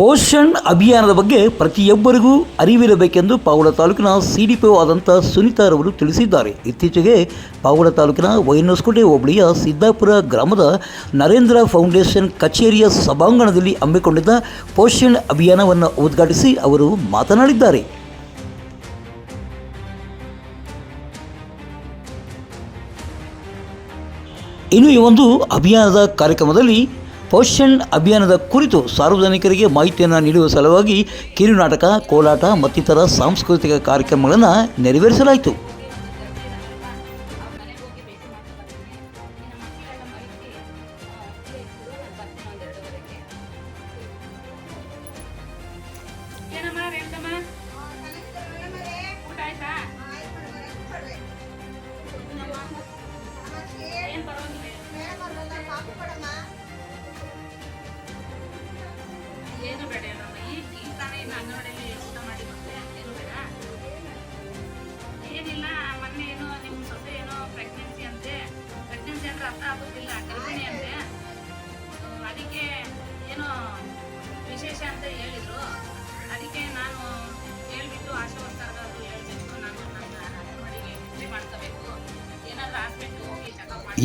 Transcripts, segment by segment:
ಪೋಷಣ್ ಅಭಿಯಾನದ ಬಗ್ಗೆ ಪ್ರತಿಯೊಬ್ಬರಿಗೂ ಅರಿವಿರಬೇಕೆಂದು ಪಾವಗಡ ತಾಲೂಕಿನ ಸಿ ಡಿ ಪಿ ಆದಂಥ ಸುನೀತಾರವರು ತಿಳಿಸಿದ್ದಾರೆ. ಇತ್ತೀಚೆಗೆ ಪಾವಗಡ ತಾಲೂಕಿನ ವೈನಸ್ಕೋಟೆ ಹೋಬಳಿಯ ಸಿದ್ದಾಪುರ ಗ್ರಾಮದ ನರೇಂದ್ರ ಫೌಂಡೇಶನ್ ಕಚೇರಿಯ ಸಭಾಂಗಣದಲ್ಲಿ ಹಮ್ಮಿಕೊಂಡಿದ್ದ ಪೋಷಣ್ ಅಭಿಯಾನವನ್ನು ಉದ್ಘಾಟಿಸಿ ಅವರು ಮಾತನಾಡಿದ್ದಾರೆ. ಇನ್ನು ಈ ಒಂದು ಅಭಿಯಾನದ ಕಾರ್ಯಕ್ರಮದಲ್ಲಿ ಪೋಷಣ್ ಅಭಿಯಾನದ ಕುರಿತು ಸಾರ್ವಜನಿಕರಿಗೆ ಮಾಹಿತಿಯನ್ನು ನೀಡುವ ಸಲುವಾಗಿ ಕಿರುನಾಟಕ ಕೋಲಾಟ ಮತ್ತಿತರ ಸಾಂಸ್ಕೃತಿಕ ಕಾರ್ಯಕ್ರಮಗಳನ್ನು ನೆರವೇರಿಸಲಾಯಿತು.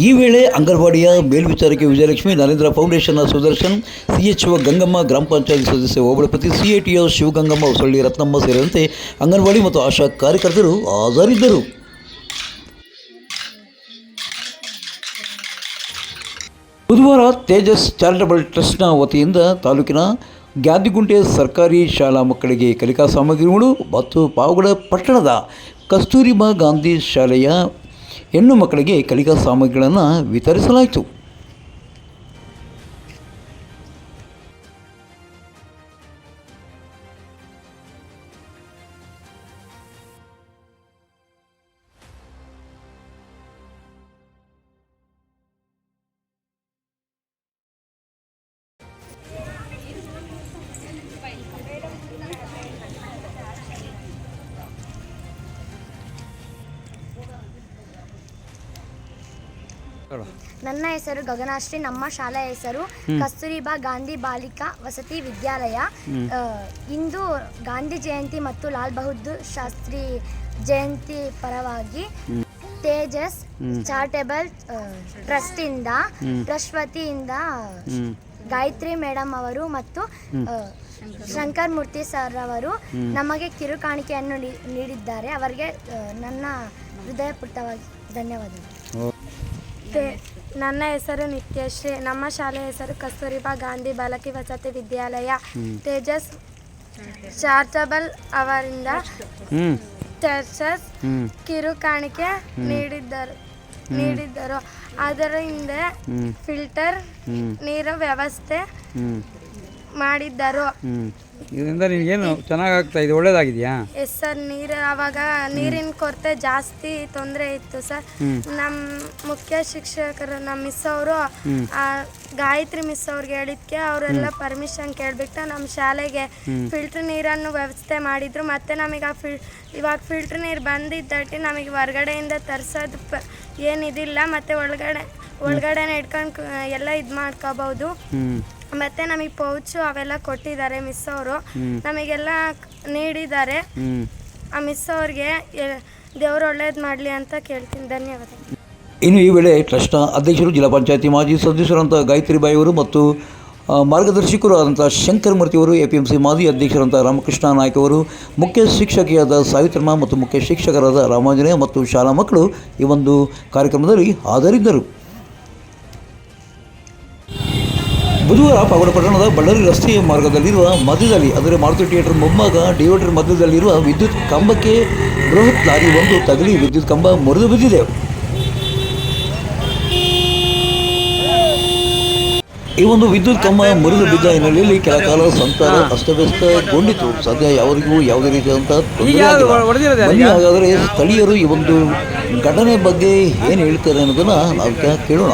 ಈ ವೇಳೆ ಅಂಗನವಾಡಿಯ ಮೇಲ್ವಿಚಾರಕಿ ವಿಜಯಲಕ್ಷ್ಮಿ, ನರೇಂದ್ರ ಫೌಂಡೇಶನ್ನ ಸುದರ್ಶನ್, ಸಿಎಚ್ಒ ಗಂಗಮ್ಮ ಗ್ರಾಮ ಪಂಚಾಯತ್ ಸದಸ್ಯ ಓಬಳಪತಿ, ಸಿಎಟಿಒ ಶಿವಗಂಗಮ್ಮ ಹೊಸಳ್ಳಿ ರತ್ನಮ್ಮ ಸೇರಿದಂತೆ ಅಂಗನವಾಡಿ ಮತ್ತು ಆಶಾ ಕಾರ್ಯಕರ್ತರು ಹಾಜರಿದ್ದರು. ಬುಧವಾರ ತೇಜಸ್ ಚಾರಿಟಬಲ್ ಟ್ರಸ್ಟ್ನ ವತಿಯಿಂದ ತಾಲೂಕಿನ ಗ್ಯಾದಿಗುಂಟೆ ಸರ್ಕಾರಿ ಶಾಲಾ ಮಕ್ಕಳಿಗೆ ಕಲಿಕಾ ಸಾಮಗ್ರಿಗಳು ಮತ್ತು ಪಾವಗಡ ಪಟ್ಟಣದ ಕಸ್ತೂರಿಬಾ ಗಾಂಧಿ ಶಾಲೆಯ ಹೆಣ್ಣು ಮಕ್ಕಳಿಗೆ ಕಲಿಕಾ ಸಾಮಗ್ರಿಗಳನ್ನು ವಿತರಿಸಲಾಯಿತು. ನನ್ನ ಹೆಸರು ಗಗನಾಶ್ರೀ ನಮ್ಮ ಶಾಲೆಯ ಹೆಸರು ಕಸ್ತೂರಿಬಾ ಗಾಂಧಿ ಬಾಲಿಕಾ ವಸತಿ ವಿದ್ಯಾಲಯ. ಇಂದು ಗಾಂಧಿ ಜಯಂತಿ ಮತ್ತು ಲಾಲ್ ಬಹದ್ದೂರ್ ಶಾಸ್ತ್ರಿ ಜಯಂತಿ ಪರವಾಗಿ ತೇಜಸ್ ಚಾರಿಟೇಬಲ್ ಟ್ರಸ್ಟಿಂದ ಟ್ರಸ್ಟ್ ವತಿಯಿಂದ ಗಾಯತ್ರಿ ಮೇಡಮ್ ಅವರು ಮತ್ತು ಶಂಕರ್ ಮೂರ್ತಿ ಸರ್ ಅವರು ನಮಗೆ ಕಿರು ಕಾಣಿಕೆಯನ್ನು ನೀ- ನೀಡಿದ್ದಾರೆ. ಅವರಿಗೆ ನನ್ನ ಹೃದಯಪೂರ್ವಕವಾಗಿ ಧನ್ಯವಾದಗಳು. ತೆ- ನನ್ನ ಹೆಸರು ನಿತ್ಯಶ್ರೀ. ನಮ್ಮ ಶಾಲೆಯ ಹೆಸರು ಕಸ್ತೂರಿಬಾ ಗಾಂಧಿ ಬಾಲಕಿ ವಸತಿ ವಿದ್ಯಾಲಯ. ತೇಜಸ್ ಚಾರ್ಟಬಲ್ ಅವರಿಂದ ಟರ್ಚಸ್ ಕಿರು ಕಾಣಿಕೆ ನೀಡಿದ್ದರು. ನೀಡಿದ್ದರು. ಅದರಿಂದ ಫಿಲ್ಟರ್ ನೀರು ವ್ಯವಸ್ಥೆ ಮಾಡಿದ್ದರು. ಇದರಿಂದ ನಿನಗೇನು ಚೆನ್ನಾಗಾಗ್ತಾ ಇದೆ? ಒಳ್ಳೇದಾಗಿದೆಯಾ? ಎಸ್ ಸರ್ ನೀರು ಅವಾಗ ನೀರಿನ ಕೊರತೆ ಜಾಸ್ತಿ ತೊಂದರೆ ಇತ್ತು ಸರ್ ನಮ್ಮ ಮುಖ್ಯ ಶಿಕ್ಷಕರು ನಮ್ಮ ಮಿಸ್ ಅವರು ಗಾಯತ್ರಿ ಮಿಸ್ ಅವ್ರಿಗೆ ಹೇಳಿದ್ಕೆ ಅವರೆಲ್ಲ ಪರ್ಮಿಷನ್ ಕೇಳ್ಬಿಟ್ಟು ನಮ್ಮ ಶಾಲೆಗೆ ಫಿಲ್ಟರ್ ನೀರನ್ನು ವ್ಯವಸ್ಥೆ ಮಾಡಿದ್ರು. ಮತ್ತೆ ನಮಗೆ ಆ ಫಿಲ್ ಇವಾಗ ಫಿಲ್ಟರ್ ನೀರು ಬಂದಿದ್ದಟ್ಟಿ ನಮಗೆ ಹೊರಗಡೆಯಿಂದ ತರಿಸೋದು ಪ ಏನಿದಿಲ್ಲ. ಮತ್ತೆ ಒಳಗಡೆ ಒಳಗಡೆನೆ ಇಟ್ಕೊಂಡು ಎಲ್ಲ ಇದು ಮಾಡ್ಕೋಬಹುದು ಮತ್ತೆ ನಮಗೆ ಪೌಚು ಅವೆಲ್ಲ ಕೊಟ್ಟಿದ್ದಾರೆ ಮಿಸ್ ಅವರು ನಮಗೆಲ್ಲ ನೀಡಿದ್ದಾರೆ. ಆ ಮಿಸ್ ಅವ್ರಿಗೆ ದೇವ್ರು ಒಳ್ಳೇದು ಮಾಡಲಿ ಅಂತ ಕೇಳ್ತೀನಿ. ಧನ್ಯವಾದ. ಇನ್ನು ಈ ವೇಳೆ ಟ್ರಸ್ಟ್ನ ಅಧ್ಯಕ್ಷರು ಜಿಲ್ಲಾ ಪಂಚಾಯತಿ ಮಾಜಿ ಸದಸ್ಯರಂಥ ಗಾಯತ್ರಿಬಾಯಿ ಅವರು ಮತ್ತು ಮಾರ್ಗದರ್ಶಕರು ಆದಂಥ ಶಂಕರ್ ಮೂರ್ತಿಯವರು ಎ ಪಿ ಎಂ ಸಿ ಮಾಜಿ ಅಧ್ಯಕ್ಷರಂಥ ರಾಮಕೃಷ್ಣ ನಾಯ್ಕ ಅವರು ಮುಖ್ಯ ಶಿಕ್ಷಕಿಯಾದ ಸಾವಿತ್ರಮ್ಮ ಮತ್ತು ಮುಖ್ಯ ಶಿಕ್ಷಕರಾದ ರಾಮಾಂಜನೇಯ ಮತ್ತು ಶಾಲಾ ಮಕ್ಕಳು ಈ ಒಂದು ಕಾರ್ಯಕ್ರಮದಲ್ಲಿ ಹಾಜರಿದ್ದರು. ಬುಧವಾರ ಪಾಗೋಡ ಪಟ್ಟಣದ ಬಳ್ಳಾರಿ ರಸ್ತೆಯ ಮಾರ್ಗದಲ್ಲಿರುವ ಮಧ್ಯದಲ್ಲಿ ಅಂದರೆ ಮಾರುತಿ ಥಿಯೇಟರ್ ಮೊಮ್ಮಗ ಡಿವೈಡರ್ ಮಧ್ಯದಲ್ಲಿರುವ ವಿದ್ಯುತ್ ಕಂಬಕ್ಕೆ ಬೃಹತ್ ಲಾರಿ ಒಂದು ತಗಲಿ ವಿದ್ಯುತ್ ಕಂಬ ಮುರಿದು ಬಿದ್ದಿದೆ. ಈ ಒಂದು ವಿದ್ಯುತ್ ಕಂಬ ಮುರಿದು ಬಿದ್ದ ಹಿನ್ನೆಲೆಯಲ್ಲಿ ಕೆಲ ಕಾಲ ಸಂಚಾರ ಅಸ್ತವ್ಯಸ್ತಗೊಂಡಿತು. ಸದ್ಯ ಯಾವರಿಗೂ ಯಾವುದೇ ರೀತಿಯಾದಂತಹ ತೊಂದರೆ ಹಾಗಾದರೆ ಸ್ಥಳೀಯರು ಈ ಒಂದು ಘಟನೆ ಬಗ್ಗೆ ಏನು ಹೇಳ್ತಾರೆ ಅನ್ನೋದನ್ನ ನಾವು ಕೇಳೋಣ.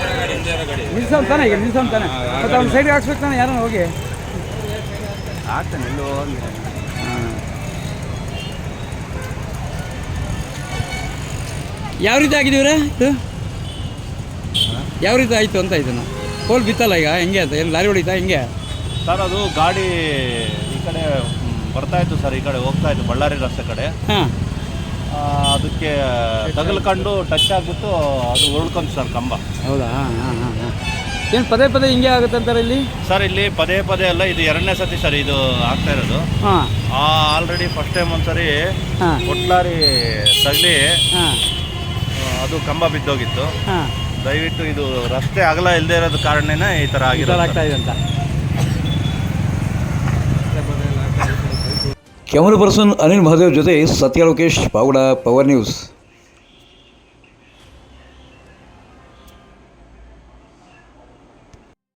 ಅಂತಾನೆ ತಾನೆ ಈಗ ನಿಲ್ಸೋನ್ ತಾನೆ. ಮತ್ತೆ ಅವ್ನ ಸೈಡ್ಗೆ ಹಾಕ್ಸ್ಬೇಕು ತಾನೆ ಯಾರನ್ನ ಹೋಗಿ? ಆಗ್ತಾನೆ ಎಲ್ಲೋ ಯಾವ ರೀತಿ ಆಗಿದೀವ್ರೆ ಇದು? ಯಾವ ರೀತಿ ಆಯಿತು ಅಂತ ಇದನ್ನು? ಕೋಲ್ ಬಿತ್ತಲ್ಲ ಈಗ ಹೆಂಗೆ ಅಂತ? ಏನು ಲಾರಿ ಹೊಡಿತಾ ಹೆಂಗೆ? ಸರ್ ಅದು ಗಾಡಿ ಈ ಕಡೆ ಬರ್ತಾ ಇತ್ತು ಸರ್ ಈ ಕಡೆ ಹೋಗ್ತಾ ಇತ್ತು ಬಳ್ಳಾರಿ ರಸ್ತೆ ಕಡೆ. ಹಾಂ. ಅದಕ್ಕೆ ತಗಲ್ಕೊಂಡು ಟಚ್ ಆಗಿಬಿಟ್ಟು ಅದು ಉರುಳ್ಕೊಂತು ಸರ್ ಕಂಬ. ಹೌದಾ? ಏನು ಪದೇ ಪದೇ ಹಿಂಗೆ ಆಗುತ್ತೆ ಅಂತಾರೆ ಇಲ್ಲಿ? ಸರ್ ಇಲ್ಲಿ ಪದೇ ಪದೇ ಅಲ್ಲ ಇದು ಎರಡನೇ ಸತಿ ಸರ್ ಇದು ಆಗ್ತಾ ಇರೋದು. ಆಲ್ರೆಡಿ ಫಸ್ಟ್ ಟೈಮ್ ಒಂದ್ಸರಿ ಕೊಟ್ಲಾರಿ ತಗಲಿ ಅದು ಕಂಬ ಬಿದ್ದೋಗಿತ್ತು. ಹಾಂ. ದಯವಿಟ್ಟು ಇದು ರಸ್ತೆ ಅಗಲ ಇಲ್ಲದೆ ಇರೋದು ಕಾರಣನೇ ಈ ಥರ ಇದೆ ಅಂತ. Camera person Anil Mahadev Jote Satya Lokesh Pavda Pawar news.